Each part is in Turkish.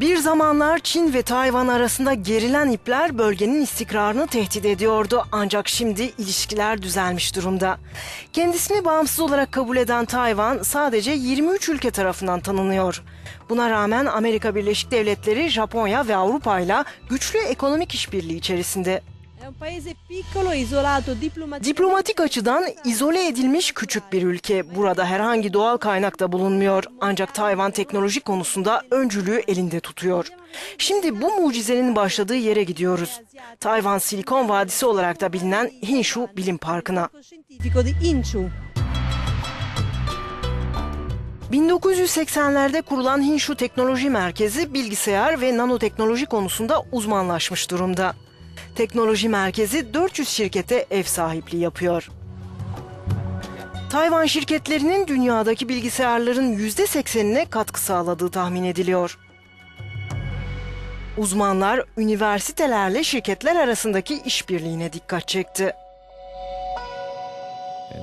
Bir zamanlar Çin ve Tayvan arasında gerilen ipler bölgenin istikrarını tehdit ediyordu. Ancak şimdi ilişkiler düzelmiş durumda. Kendisini bağımsız olarak kabul eden Tayvan sadece 23 ülke tarafından tanınıyor. Buna rağmen Amerika Birleşik Devletleri, Japonya ve Avrupa ile güçlü ekonomik işbirliği içerisinde. Diplomatik açıdan izole edilmiş küçük bir ülke. Burada herhangi doğal kaynak da bulunmuyor. Ancak Tayvan teknoloji konusunda öncülüğü elinde tutuyor. Şimdi bu mucizenin başladığı yere gidiyoruz. Tayvan Silikon Vadisi olarak da bilinen Hinshu Bilim Parkı'na. scientifico di Inchu. 1980'lerde kurulan Hinshu Teknoloji Merkezi bilgisayar ve nanoteknoloji konusunda uzmanlaşmış durumda. Teknoloji merkezi 400 şirkete ev sahipliği yapıyor. Tayvan şirketlerinin dünyadaki bilgisayarların %80'ine katkı sağladığı tahmin ediliyor. Uzmanlar üniversitelerle şirketler arasındaki işbirliğine dikkat çekti.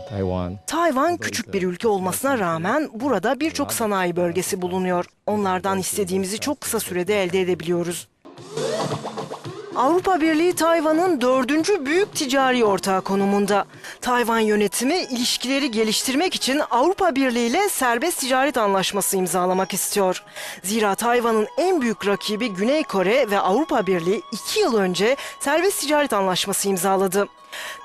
Taiwan Tayvan küçük bir ülke olmasına rağmen burada birçok sanayi bölgesi bulunuyor. Onlardan istediğimizi çok kısa sürede elde edebiliyoruz. Avrupa Birliği Tayvan'ın dördüncü büyük ticari ortağı konumunda. Tayvan yönetimi ilişkileri geliştirmek için Avrupa Birliği ile serbest ticaret anlaşması imzalamak istiyor. Zira Tayvan'ın en büyük rakibi Güney Kore ve Avrupa Birliği iki yıl önce serbest ticaret anlaşması imzaladı.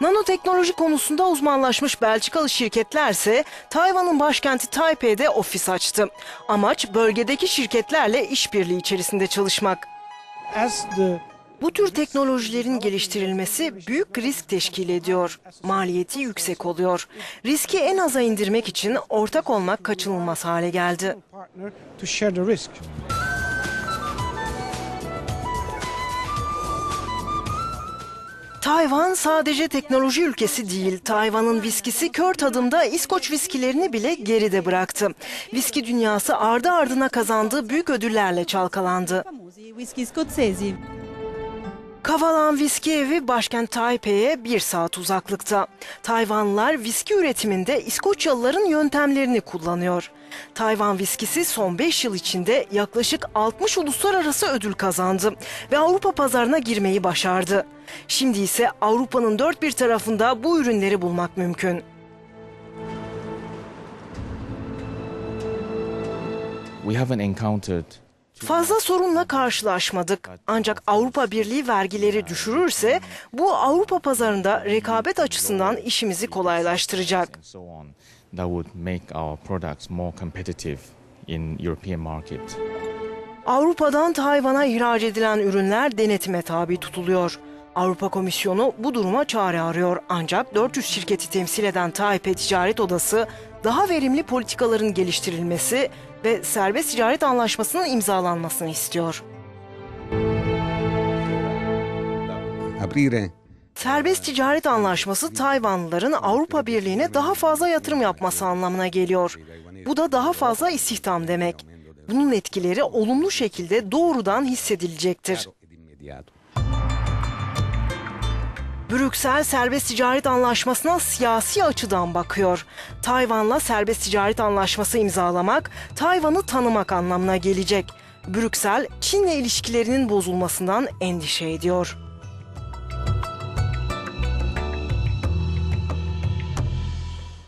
Nanoteknoloji konusunda uzmanlaşmış Belçikalı şirketlerse Tayvan'ın başkenti Taipei'de ofis açtı. Amaç bölgedeki şirketlerle işbirliği içerisinde çalışmak. as the Bu tür teknolojilerin geliştirilmesi büyük risk teşkil ediyor. Maliyeti yüksek oluyor. Riski en aza indirmek için ortak olmak kaçınılmaz hale geldi. Tayvan sadece teknoloji ülkesi değil. Tayvan'ın viskisi kör tadımda İskoç viskilerini bile geride bıraktı. Viski dünyası ardı ardına kazandığı büyük ödüllerle çalkalandı. Kavalan Viski Evi başkent Taipei'ye bir saat uzaklıkta. Tayvanlılar viski üretiminde İskoçyalıların yöntemlerini kullanıyor. Tayvan viskisi son 5 yıl içinde yaklaşık 60 uluslararası ödül kazandı ve Avrupa pazarına girmeyi başardı. Şimdi ise Avrupa'nın dört bir tarafında bu ürünleri bulmak mümkün. we haven't encountered Fazla sorunla karşılaşmadık. Ancak Avrupa Birliği vergileri düşürürse bu Avrupa pazarında rekabet açısından işimizi kolaylaştıracak. Avrupa'dan Tayvan'a ihraç edilen ürünler denetime tabi tutuluyor. Avrupa Komisyonu bu duruma çare arıyor ancak 400 şirketi temsil eden Taipei Ticaret Odası daha verimli politikaların geliştirilmesi ve serbest ticaret anlaşmasının imzalanmasını istiyor. aprire Serbest ticaret anlaşması Tayvanlıların Avrupa Birliği'ne daha fazla yatırım yapması anlamına geliyor. Bu da daha fazla istihdam demek. Bunun etkileri olumlu şekilde doğrudan hissedilecektir. Brüksel serbest ticaret anlaşmasına siyasi açıdan bakıyor. Tayvan'la serbest ticaret anlaşması imzalamak, Tayvan'ı tanımak anlamına gelecek. Brüksel, Çin'le ilişkilerinin bozulmasından endişe ediyor.